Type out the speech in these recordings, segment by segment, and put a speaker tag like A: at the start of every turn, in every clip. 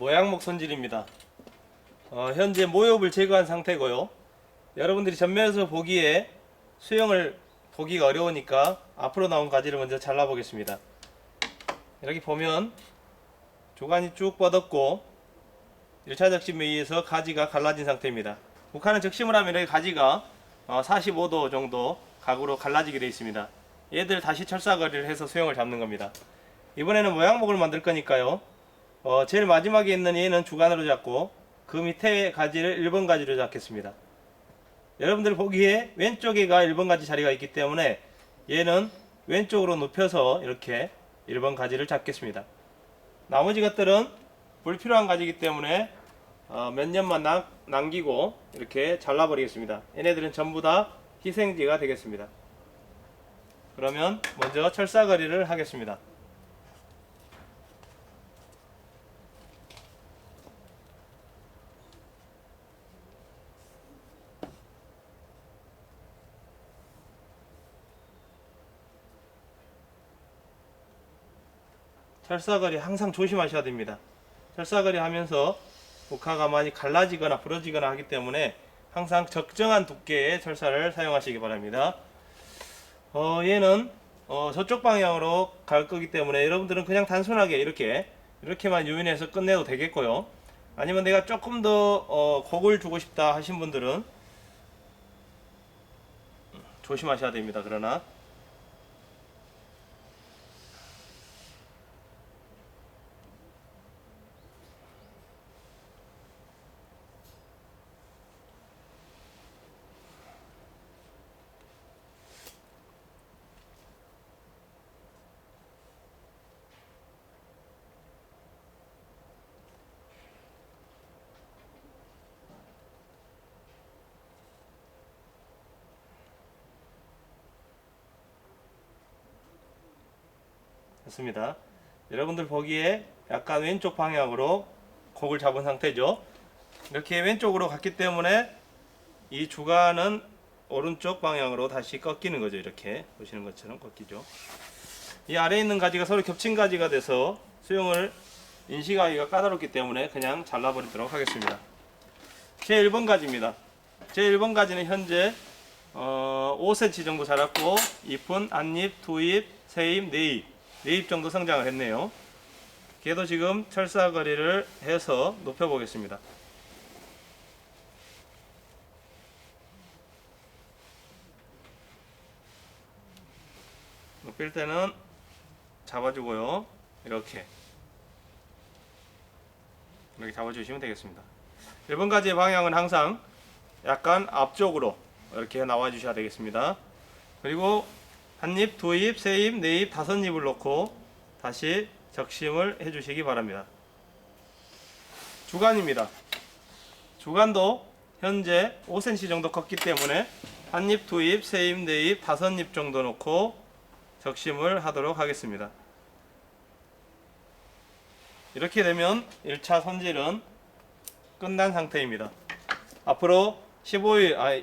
A: 모양목 손질입니다. 어, 현재 모엽을 제거한 상태고요. 여러분들이 전면에서 보기에 수영을 보기가 어려우니까 앞으로 나온 가지를 먼저 잘라 보겠습니다. 이렇게 보면 조간이 쭉 뻗었고 1차 적심에 의해서 가지가 갈라진 상태입니다. 북한은 적심을 하면 이렇게 가지가 어, 45도 정도 각으로 갈라지게 되어 있습니다. 얘들 다시 철사거리를 해서 수영을 잡는 겁니다. 이번에는 모양목을 만들 거니까요. 어, 제일 마지막에 있는 얘는 주간으로 잡고 그 밑에 가지를 1번 가지로 잡겠습니다. 여러분들 보기에 왼쪽에가 1번 가지 자리가 있기 때문에 얘는 왼쪽으로 눕혀서 이렇게 1번 가지를 잡겠습니다. 나머지 것들은 불필요한 가지이기 때문에 어, 몇 년만 남, 남기고 이렇게 잘라버리겠습니다. 얘네들은 전부 다 희생지가 되겠습니다. 그러면 먼저 철사거리를 하겠습니다. 철사거리 항상 조심하셔야 됩니다. 철사거리 하면서 목화가 많이 갈라지거나 부러지거나 하기 때문에 항상 적정한 두께의 철사를 사용하시기 바랍니다. 어, 얘는 어, 저쪽 방향으로 갈 거기 때문에 여러분들은 그냥 단순하게 이렇게 이렇게만 유인해서 끝내도 되겠고요. 아니면 내가 조금 더 어, 곡을 주고 싶다 하신 분들은 조심하셔야 됩니다. 그러나 됐습니다. 여러분들 보기에 약간 왼쪽 방향으로 곡을 잡은 상태죠. 이렇게 왼쪽으로 갔기 때문에 이 주간은 오른쪽 방향으로 다시 꺾이는 거죠. 이렇게 보시는 것처럼 꺾이죠. 이 아래에 있는 가지가 서로 겹친 가지가 돼서 수영을 인식하기가 까다롭기 때문에 그냥 잘라버리도록 하겠습니다. 제 1번 가지입니다. 제 1번 가지는 현재 어, 5cm 정도 자랐고 잎은 안잎, 두잎, 세잎, 네잎, 네잎 정도 성장을 했네요. 걔도 지금 철사 거리를 해서 높여 보겠습니다. 높일 때는 잡아주고요. 이렇게 이렇게 잡아주시면 되겠습니다. 1번 가지의 방향은 항상 약간 앞쪽으로 이렇게 나와 주셔야 되겠습니다. 그리고 한 입, 두 입, 세 입, 네 입, 다섯 입을 놓고 다시 적심을 해 주시기 바랍니다. 주간입니다. 주간도 현재 5cm 정도 컸기 때문에 한 입, 두 입, 세 입, 네 입, 다섯 입 정도 놓고 적심을 하도록 하겠습니다. 이렇게 되면 1차 손질은 끝난 상태입니다. 앞으로 15일, 아,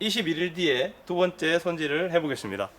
A: 21일 뒤에 두 번째 손질을 해보겠습니다.